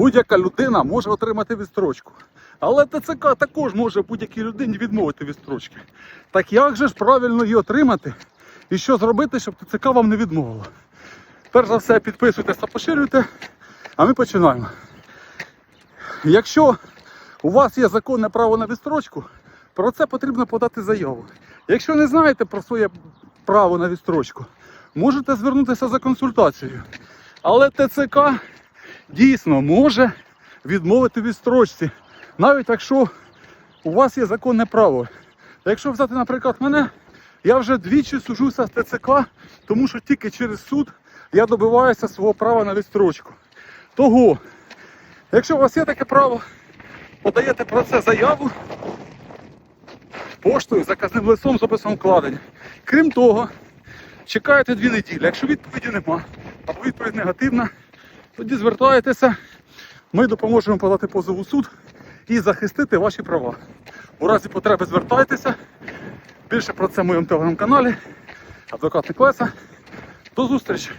будь-яка людина може отримати відстрочку. Але ТЦК також може будь-якій людині відмовити відстрочки. Так як же ж правильно її отримати? І що зробити, щоб ТЦК вам не відмовило? Перш за все, підписуйтесь та поширюйте, а ми починаємо. Якщо у вас є законне право на відстрочку, про це потрібно подати заяву. Якщо не знаєте про своє право на відстрочку, можете звернутися за консультацією. Але ТЦК дійсно може відмовити відстрочці, навіть якщо у вас є законне право. Якщо взяти, наприклад, мене, я вже двічі сужуся з ТЦК, тому що тільки через суд я добиваюся свого права на відстрочку. Того, якщо у вас є таке право, подаєте про це заяву поштою, заказним листом з описом вкладення. Крім того, чекаєте дві неділі. Якщо відповіді нема, або відповідь негативна, тоді звертаєтеся, ми допоможемо подати позов у суд і захистити ваші права. У разі потреби звертайтеся. Більше про це в моєму телеграм-каналі. Адвокат Неклеса. До зустрічі!